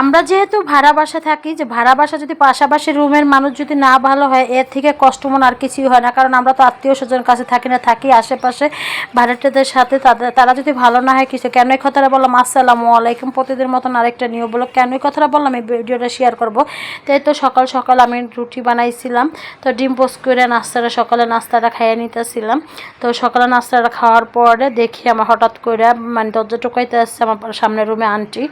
আমরা যেহেতু ভাড়া বাসা থাকি, যে ভাড়া বাসা যদি পাশাপাশি রুমের মানুষ যদি না ভালো হয়, এর থেকে কষ্ট মনে আর কিছুই হয় না। কারণ আমরা তো আত্মীয় স্বজন কাছে থাকি না, থাকি আশেপাশে ভাড়াটাদের সাথে। তাদের তারা যদি ভালো না হয় কিছু কেন এই কথাটা বললাম? আসসালামু আলাইকুম প্রতিদিন মতন আরেকটা নিয়ম বলো। কেন এই কথাটা বললাম? এই ভিডিওটা শেয়ার করব। তাই তো সকাল সকাল আমি রুটি বানাইছিলাম। তো ডিম পোস্ট করে নাস্তাটা, সকালে নাস্তাটা খাইয়ে নিতেছিলাম। তো সকালে নাস্তাটা খাওয়ার পরে দেখি আমার হঠাৎ করে মানে দরজা টোকাইতে আসছে আমার সামনের রুমে আন্টি।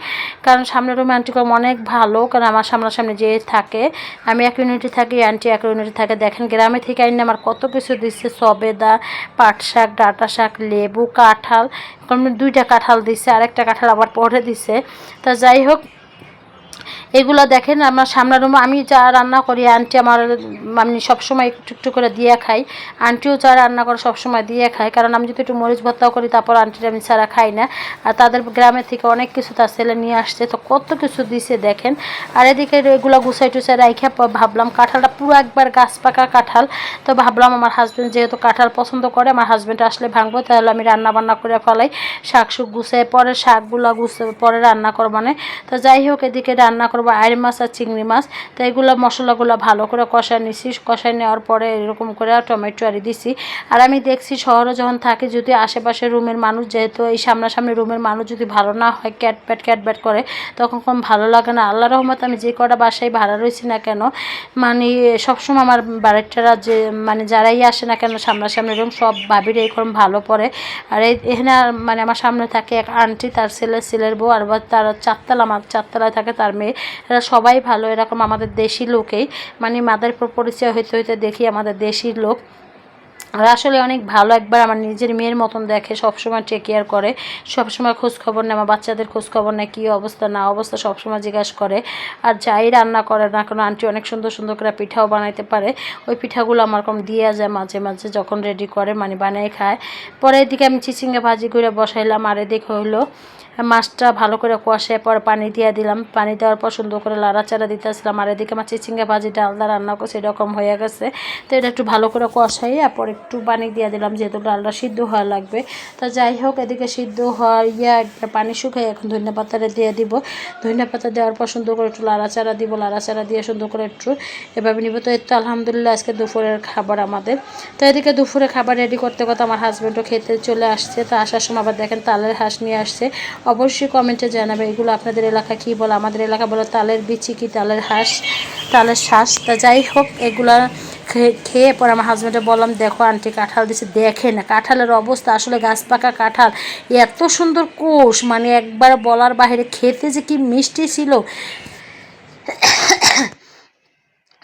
কারণ সামনের রুমে আন্টি কম অনেক ভালো, কারণ আমার সামনাসামনি যে থাকে, আমি এক ইউনিটে থাকি আন্টি এক ইউনিটে থাকে। দেখেন, গ্রামে থেকে আইনে আমার কত কিছু দিচ্ছে সবেদা পাট শাক ডাটা শাক লেবু, কাঁঠাল দুইটা কাঁঠাল দিচ্ছে আরেকটা কাঁঠাল আবার পরে দিছে। তা যাই হোক এগুলো দেখেন, আমার সামনের আমি যা রান্না করি, আন্টি আমার, আমি সবসময় একটু একটু করে দিয়ে খাই। আন্টিও যা রান্না করে সবসময় দিয়ে খায়, কারণ আমি যদি একটু মরিচ ভর্তাও করি, তারপর আন্টির আমি ছাড়া খাই না। আর তাদের গ্রামের থেকে অনেক কিছু তার ছেলে নিয়ে আসছে, তো কত কিছু দিছে দেখেন। আর এদিকে এগুলো গুছাই টুসাই রাইখা ভাবলাম কাঁঠালটা পুরো একবার গাছ পাকা কাঁঠাল। তো ভাবলাম আমার হাজব্যান্ড যেহেতু কাঁঠাল পছন্দ করে, আমার হাজব্যান্ড আসলে ভাঙবো, তাহলে আমি রান্না বান্না করে ফেলাই। শাক শুক গুছাই পরে শাকগুলো গুছিয়ে পরে রান্না করব মানে। তো যাই হোক, এদিকে রান্না করব আইর মাছ আর চিংড়ি মাছ। তো এগুলো মশলাগুলো ভালো করে কষায় নিছি। কষায় নেওয়ার পরে এরকম করে টমেটো আরি দিছি। আর আমি দেখছি শহরে যখন থাকি, যদি আশেপাশে রুমের মানুষ যেহেতু এই সামনাসামনি রুমের মানুষ যদি ভালো না হয়, ক্যাট প্যাট ক্যাট ব্যাট করে, তখন কম ভালো লাগে না। আল্লাহ রহমত আমি যে কটা বাসায় ভাড়া রয়েছি না কেন মানে সবসময় আমার বাড়িটারা যে মানে যারাই আসে না কেন, সামনাসামনি রুম, সব ভাবির এরকম ভালো পড়ে। আর এই, এখানে মানে আমার সামনে থাকে এক আন্টি, তার ছেলে, ছেলের বউ, আর তার চারতলা, আমার চারতলায় থাকে, তার মেয়ে এরা সবাই ভালো, এরকম আমাদের দেশি লোকেই। মানে মাদের পরিচয় হইতে হইতে দেখি আমাদের দেশি লোক। আর আসলে অনেক ভালো একবার আমার নিজের মেয়ের মতন দেখে, সবসময় টেক কেয়ার করে, সবসময় খোঁজ খবর নেয়, আমার বাচ্চাদের খোঁজখবর নেয়, কী অবস্থা, না অবস্থা সবসময় জিজ্ঞাসা করে। আর যাই রান্না করে না কোনো, আন্টি অনেক সুন্দর সুন্দর করে পিঠাও বানাইতে পারে। ওই পিঠাগুলো আমার কম দিয়ে যায় মাঝে মাঝে যখন রেডি করে মানে বানিয়ে খায়। পরে এদিকে আমি চিচিঙ্গা ভাজি করে বসাইলাম, আর এদিকে হইল মাছটা ভালো করে কষে, পর পানি দিয়ে দিলাম। পানি দেওয়ার পর সুন্দর করে লাড়াচাড়া দিতেছিলাম, আর এদিকে আমার চিচিঙ্গা ভাজিটা আলাদা রান্না করছে এরকম হয়ে গেছে। তো এটা একটু ভালো করে কষাইয়া, পর একটু পানি দিয়ে দিলাম, যেহেতু ডালটা সিদ্ধ হওয়া লাগবে। তা যাই হোক, এদিকে সিদ্ধ হওয়ার ইয়া, একটা পানি শুকাই এখন ধনিয়া পাতাটা দিয়ে দিব। ধনিয়া পাতা দেওয়ার পর সুন্দর করে একটু লাড়াচাড়া দিব, লাড়াচাড়া দিয়ে সুন্দর করে একটু এভাবে নিব। তো তো আলহামদুলিল্লাহ আজকে দুপুরের খাবার আমাদের। তো এদিকে দুপুরে খাবার রেডি করতে করতে আমার হাজব্যান্ডও খেতে চলে আসছে। তো আসার সময় আবার দেখেন তালের হাঁস নিয়ে আসছে। অবশ্যই কমেন্টে জানাবে, এগুলো আপনাদের এলাকা কি বলে? আমাদের এলাকা বলে তালের বিচি কি তালের হাঁস, তালের শ্বাস তা যাই হোক, এগুলা খেয়ে পরে আমার হাজব্যান্ডে বললাম, দেখো আন্টি কাঁঠাল দিছে, দেখে না। কাঁঠালের অবস্থা আসলে গাছ পাকা কাঁঠাল। এত সুন্দর কোষ মানে একবার বলার বাইরে খেতে যে কি মিষ্টি ছিল।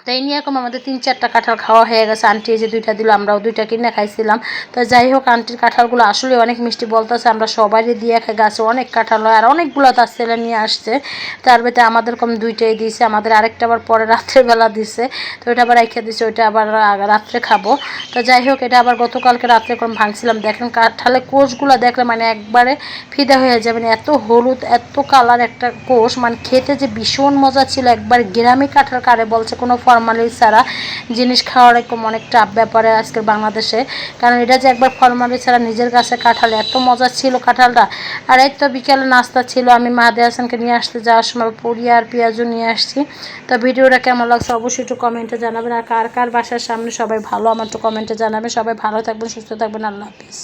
তাই নিয়ে এরকম আমাদের তিন চারটা কাঁঠাল খাওয়া হয়ে গেছে। আন্টি যে দুইটা দিল, আমরাও দুইটা কিনে খাইছিলাম। তো যাই হোক, আন্টির কাঁঠালগুলো আসলে অনেক মিষ্টি বলতেছে, আমরা সবাই দিয়ে খাই। গাছে অনেক কাঁঠাল হয় আর অনেকগুলো তার ছেলে নিয়ে আসছে। তার ভেতরে আমাদের কম দুইটাই দিয়েছে, আমাদের আরেকটা আবার পরে রাত্রেবেলা দিছে। তো ওইটা আবার রেখে দিছে, ওইটা আবার রাত্রে খাব। তো যাই হোক, এটা আবার গতকালকে রাত্রে কম ভাঙছিলাম। দেখেন কাঁঠালের কোষগুলো দেখলে মানে একবারে ফিদা হয়ে যাবে মানে এত হলুদ, এত কালার একটা কোষ মানে খেতে যে ভীষণ মজা ছিল। একবার গ্রামে কাঁঠাল কারে বলছে, কোনো ফর্মালি ছাড়া জিনিস খাওয়ার এরকম অনেক টাপ ব্যাপারে আজকের বাংলাদেশে। কারণ এটা যে একবার ফর্মালি ছাড়া নিজের কাছে কাঁঠাল, এত মজা ছিল কাঁঠালটা। আর এই তো বিকেলে নাস্তা ছিল, আমি মাহাদে হাসানকে নিয়ে আসতে যাওয়ার সময় পুরি আর পেঁয়াজও নিয়ে আসছি। তো ভিডিওটা কেমন লাগছে অবশ্যই একটু কমেন্টে জানাবেন। আর কার কার বাসার সামনে সবাই ভালো, আমার একটু কমেন্টে জানাবেন। সবাই ভালো থাকবেন, সুস্থ থাকবেন, আল্লাহ হাফিজ।